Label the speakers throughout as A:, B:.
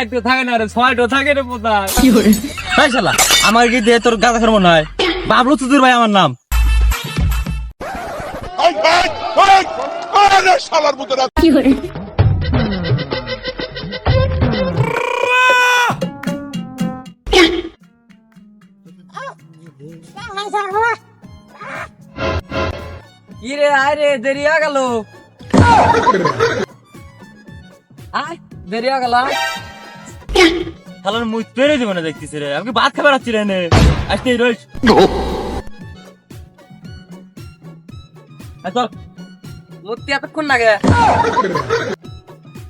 A: চারটো থাকে না রে ছয়টো থাকে রে
B: তাই শালা আমার কি দিয়ে তোর গাঁদা খার মনে হয়? বাবলু চুদির ভাই আমার নাম।
C: Ay, ay, ay, ay, শালার পুতরা
A: কি রে আয় রে দেরি গেল। আয় দেরি হয়ে গেল আয়।
B: শালার মুই পেরে দিব না দেখতেছি রে। আমি কি ভাত খাবার আসছি রে নে? আসতে রইস। চল।
A: মূর্তি এতক্ষণ লাগে।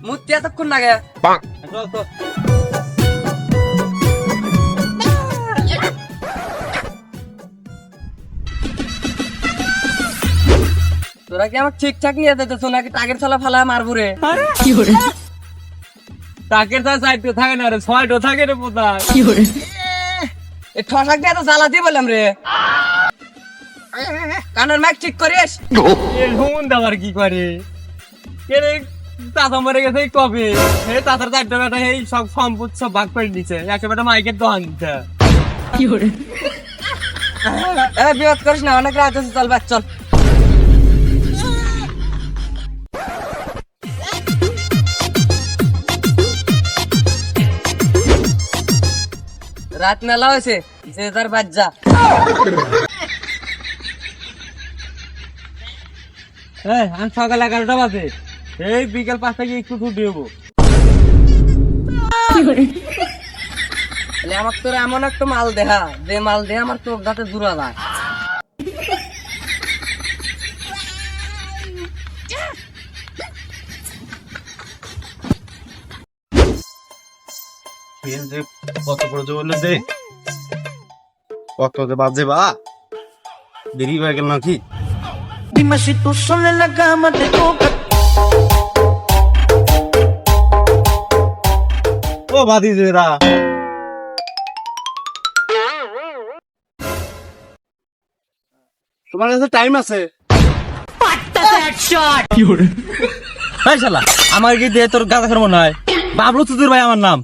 A: মূর্তি এতক্ষণ লাগে।
B: এই চল চল।
A: তোরা কি আমার ঠিকঠাক নিয়ে যেতেছ? নাকি টাকের ছলা ফালা মারবো রে? টাকের ছলা চারটো থাকে না রে ছয়টো থাকে রে পোতায় এ ঠসাক দিয়ে তো জ্বালাতে বললাম রে। কানের ম্যাক ঠিক করিস? এ হুন দাবার কি করে? কে রে চাচা মরে গেছে কবে? হে চাচার চারটা বেটা এই সব সম্পদ সব ভাগ করে দিছে একটা বেটা মাইকের দোকান দিতে। এ বিরোধ করিস না অনেক রাত আছে চল বাদ চল। রাত মেলা হয়েছে যে তার বাচ্চা হ্যাঁ আমি সকাল এগারোটা বাজে। এই বিকেল পাঁচটা গিয়ে একটু হব। তাহলে আমার তোর এমন একটা মাল দেহা যে মাল দেহা আমার চোখ দাঁতে দূরা যায়
D: বিল যে কত পড়েছে বললে কত যে বাজে বা। দেরি হয়ে গেল নাকি?
E: en la cama te toca.
D: ও বাদি যেরা তোমার কাছে টাইম আছে?
B: শালা আমার কি দিয়ে তোর গাঁদা খার মনে হয়? বাবলু চুদির ভাই আমার নাম।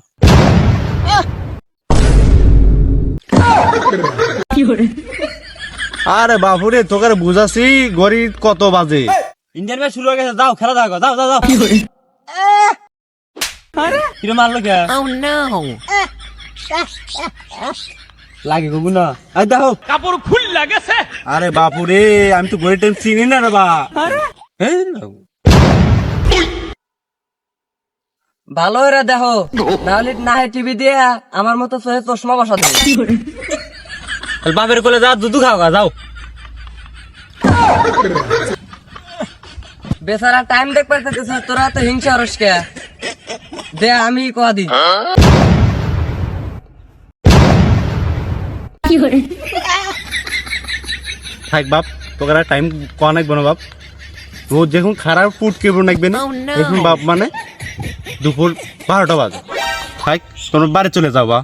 D: আরে বাপুরে তোকে বুঝাছি গড়ি কত বাজে।
B: ইন্ডিয়ান ম্যাচ শুরু হয়ে গেছে যাও খেলা দেখো যাও যাও যাও। কিরে? মারলো কে? লাগে গো না এই দেখো
D: আরে বাপুরে আমি তো গড়ি টাইম চিনি না রে বা।
A: ভালো এরা দেখো নাহলে না হয় টিভি দিয়ে আমার মতো চোখে চশমা বসা দেবে
B: বাপের কোলে যা দুধু খাও গা যাও।
A: বেচারা টাইম দেখ পারতেছিস না, তোরা তো হিংসা হরস কে? দে আমি কয়া দিই।
D: থাক বাপ তোকে টাইম কয়া নাকবে না বাপ। রোজ যখন খারাপ ফুট কেবল নাকবে না এখন বাপ মানে দুপুর বারোটা বাজে। থাক তোমার বাড়ি চলে যাও বা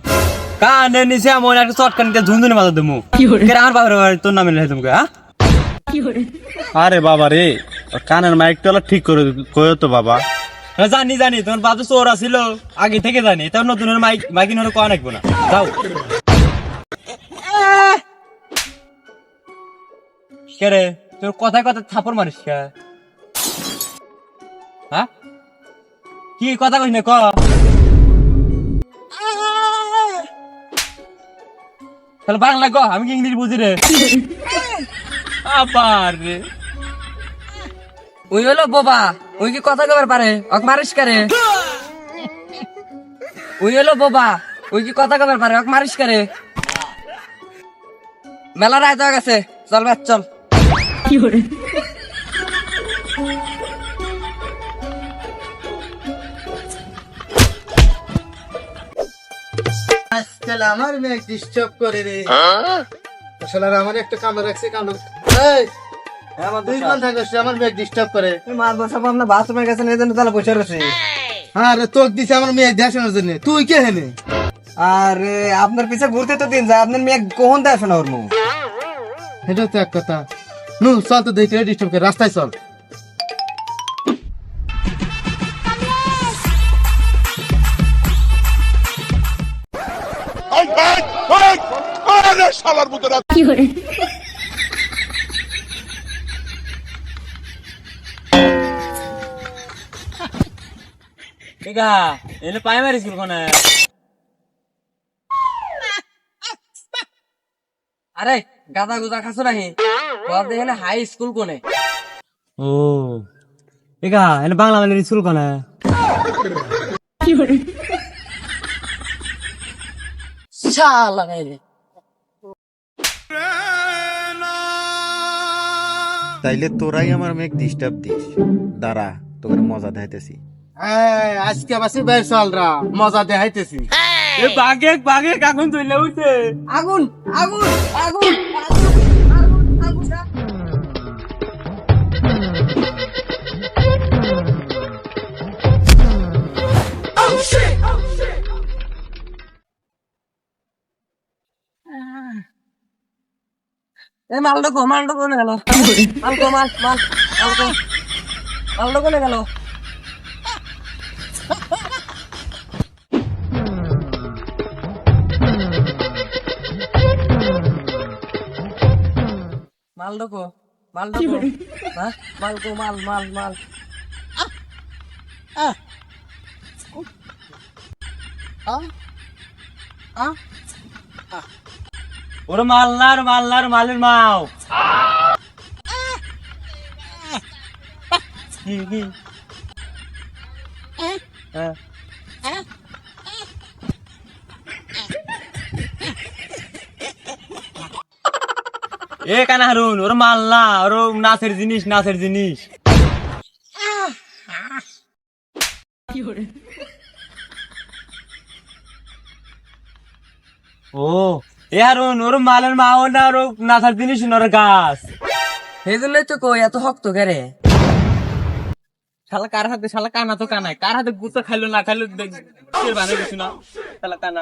B: কানে নিচে এমন একটা চটকান কে ঝুনঝুনি মাথা দেবো কে আমার বাড়ি তোর নামে লেখে তোমাকে হ্যাঁ?
D: আরে বাবা রে কানের মাইকটা ঠিক করে কয়ো তো বাবা।
B: হ্যাঁ, জানি জানি তোমার বাপ তো চোর আছিল আগে থেকে জানি তার নতুন মাইক মাইকিন হলে কোয়া নাকবো না। যাও। কে রে তোর কথায় কথা থাপড় মারিস কে? হ্যাঁ? কি কথা কইস না ক? তাহলে বাংলা ক আমি কি ইংলিশ বুঝি রে? আবার রে।
A: ওই হলো বোবা, ওই কি কথা কবার পারে? অক মারিস করে ওই হলো বোবা, ওই কি কথা কবার পারে? অক মারিস করে মেলার রায় হয়ে গেছে, চল বাদ চল।
F: আজকাল আমার মেয়ে ডিস্টার্ব করে রে। আসলে আমার একটা কামড় রাখছে কামড়। এই আমার দুই ঘণ্টা গেছে আমার মেয়ে ডিস্টার্ব করে।
A: মাছ বসাবো আপনার বাথরুমে গেছেন এই জন্য তাহলে বসে রয়েছে।
F: হ্যাঁ রে তোক দিছে আমার মেয়ে দেখানোর জন্য। তুই কে হেনে
A: আর আপনার পিছে ঘুরতে তো দিন যায় আপনার মেয়ে কখন দেয় শোনা ওর
F: এটা তো এক কথা। নু চল তো দেখে ডিস্টার্ব করে রাস্তায় চল।
C: শালার
B: এগা এনে প্রাইমারি স্কুল কোনে?
A: আরে গাদা গুদা খাসো তোর দেখে হাই স্কুল কোনে?
B: ও এগা এনে বাংলা মানে স্কুল কোনে?
A: শালা
D: তাইলে তোরাই আমার মেঘ ডিস্টার্ব দিস দাঁড়া তোকে মজা দেখাইতেছি
F: এই, আজকে বাসি বের চলরা মজা দেখাইতেছি
B: এ বাঘে আগুন তুইলে উঠে
A: আগুন আগুন আগুন আগুন আগুন আগুন এ, মালটা কো কোনে গেল মাল কো মাল মাল মাল কো কোনে গেল মালটা কো মালটা কো হ্যাঁ? মাল মাল মাল মাল।
B: ওরে মাল্লার মাল্লার মালের মাও। এ কানা হারুন, ওর মাল্লা, ওর নাচের জিনিস নাচের জিনিস। ও এ হারুন, ওর মালের মা ও না ওর নাচার জিনিস ওর গাছ।
A: সেই জন্যই তো কই, এত শক্ত কেরে
B: শালা কার হাতে, শালা কানা তো কানায়। কার হাতে গুতো খাইলো না খাইলো বানাই গেছি না? শালা কানা।